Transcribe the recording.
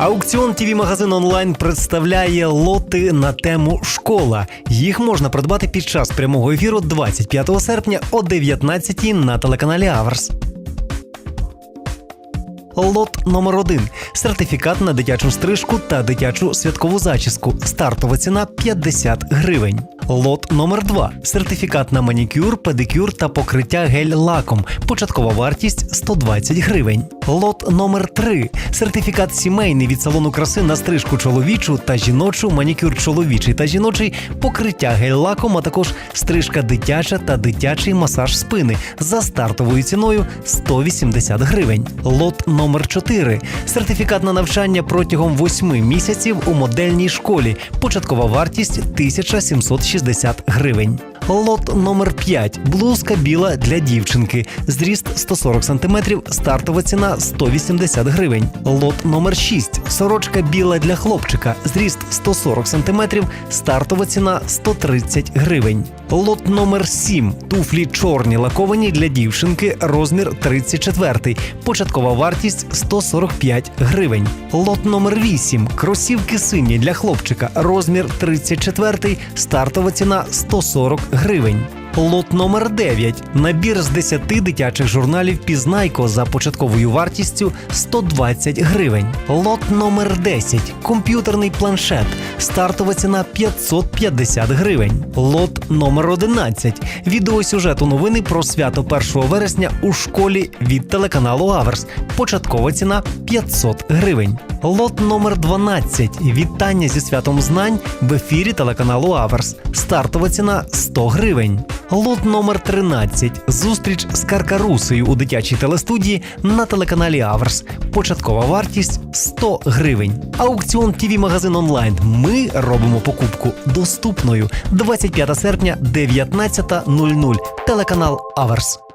Аукціон ТВ магазин онлайн представляє лоти на тему школа. Їх можна придбати під час прямого ефіру 25 серпня о 19 на телеканалі Аверс. Лот номер 1 сертифікат на дитячу стрижку та дитячу святкову зачіску. Стартова ціна 50 гривень. Лот номер 2 сертифікат на манікюр, педикюр та покриття гель-лаком. Початкова вартість 120 гривень. Лот номер 3 сертифікат сімейний від салону краси на стрижку чоловічу та жіночу, манікюр чоловічий та жіночий, покриття гель-лаком, а також стрижка дитяча та дитячий масаж спини за стартовою ціною 180 гривень. Лот номер 4 сертифікат на навчання протягом 8 місяців у модельній школі. Початкова вартість 1760 гривень. Лот номер 5 блузка біла для дівчинки. Зріст 140 см, стартова ціна 180 гривень. Лот номер 6 сорочка біла для хлопчика. Зріст 140 см, стартова ціна 130 гривень. Лот номер 7 туфлі чорні лаковані для дівчинки, розмір 34. Початкова вартість 145 гривень. Лот номер 8 кросівки сині для хлопчика, розмір 34, стартова ціна 140 гривень. Лот номер 9 набір з 10 дитячих журналів Пізнайко за початковою вартістю 120 гривень. Лот номер 10 комп'ютерний планшет. Стартова ціна 550 гривень. Лот номер 11 відеосюжет у новини про свято 1 вересня у школі від телеканалу Аверс. Початкова ціна 500 гривень. Лот номер 12 вітання зі святом знань в ефірі телеканалу Аверс. Стартова ціна 100 гривень. Лот номер 13 зустріч з Каркарусею у дитячій телестудії на телеканалі Аверс. Початкова вартість 100 гривень. Аукціон ТВ магазин онлайн. Ми робимо покупку доступною. 25 серпня, 19.00. Телеканал Аверс.